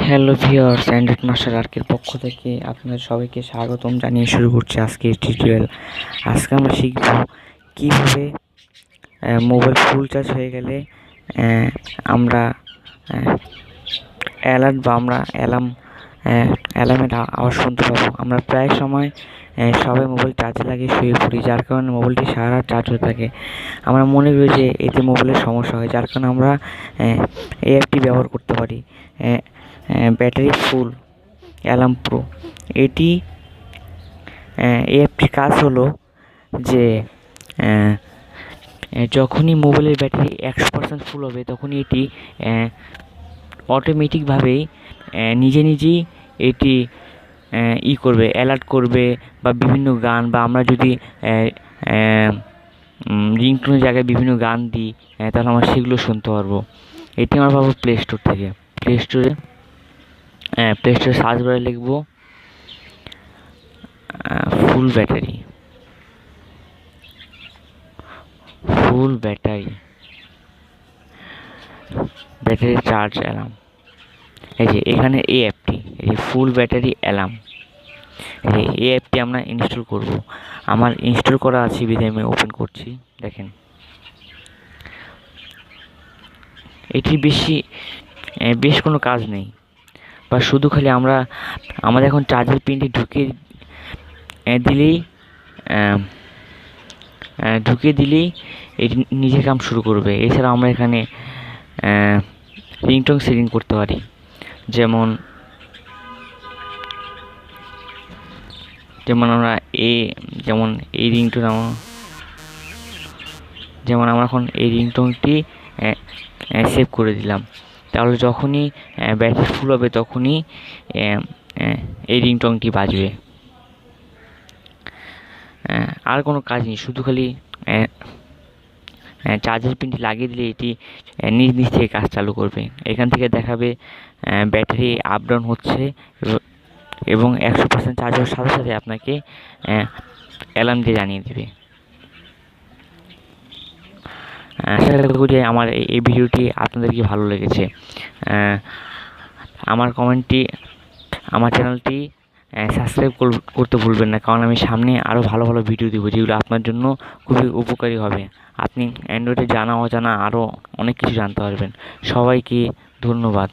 Hello viewers Android master আর্কের পক্ষ থেকে আপনাদের সবাইকে স্বাগতম জানিয়ে শুরু করছি আজকের টিউটোরিয়াল আজকে আমরা শিখব কীভাবে মোবাইল ফুল চার্জ হয়ে গেলে আমরা অ্যালার্ট বা আমরা অ্যালার্ম অ্যালার্মের আওয়াজ শুনতে পাবো। আমরা প্রায় সময় সবাই মোবাইল চার্জে লাগিয়ে শুয়ে পড়ি, যার কারণে মোবাইলটি সারা রাত চার্জ হয়ে থাকে। আমরা মনে করি যে এতে মোবাইলের সমস্যা হয়, যার কারণে আমরা এই অ্যাপটি ব্যবহার করতে পারি। ব্যাটারি ফুল অ্যালার্ম প্রো এটি এই কাজ হলো যে যখনই মোবাইলের ব্যাটারি একশো পার্সেন্ট ফুল হবে, তখনই এটি অটোমেটিকভাবেই নিজে নিজেই এটি ই করবে অ্যালার্ট করবে বা বিভিন্ন গান বা আমরা যদি রিংটোনের জায়গায় বিভিন্ন গান দিই তাহলে আমরা সেগুলো শুনতে পারব। এটি আমরা পাবো প্লে স্টোর থেকে। প্লে স্টোরে প্লে স্টোরে সার্চ বারে লিখব full battery full battery battery charge alarm. এই যে এখানে এই অ্যাপটি, এই যে ফুল ব্যাটারি অ্যালার্ম। এই অ্যাপটি আমরা ইনস্টল করব। আমার ইনস্টল করা আছে বিধায় আমি ওপেন করছি, দেখেন। এটি বেশি বেশ কোনো কাজ নেই। বা শুধু খালি আমরা, আমাদের এখন চার্জার পিনটি ঢুকিয়ে দিলেই ঢুকিয়ে দিলেই এটি নিজের কাম শুরু করবে। এছাড়া আমরা এখানে রিংটোন সেটিং করতে পারি। যেমন যেমন আমরা এ যেমন এই রিংটোন আমার যেমন আমরা এখন এই রিংটোনটি সেভ করে দিলাম। তাহলে যখনই ব্যাটারি ফুল হবে তখনই এই রিংটংটি বাজবে। আর কোনো কাজ নেই, শুধু খালি চার্জার পিনটি লাগিয়ে দিলে এটি নিজ নিজ থেকে কাজ চালু করবে। এখান থেকে দেখাবে ব্যাটারি আপ ডাউন হচ্ছে এব- একশো পার্সেন্ট চার্জ হওয়ার সাথে সাথে আপনাকে অ্যালার্ম দিয়ে জানিয়ে দেবে। আশা করি আমার এই ভিডিওটি আপনাদেরকে ভালো লেগেছে? আমার কমেন্টটি আমার চ্যানেলটি সাবস্ক্রাইব করতে ভুলবেন না। কারণ আমি সামনে আরও ভালো ভালো ভিডিও দেবো, যেগুলো আপনার জন্য খুবই উপকারী হবে। আপনি অ্যান্ড্রয়েডে জানা অজানা আরও অনেক কিছু জানতে পারবেন। সবাইকে ধন্যবাদ।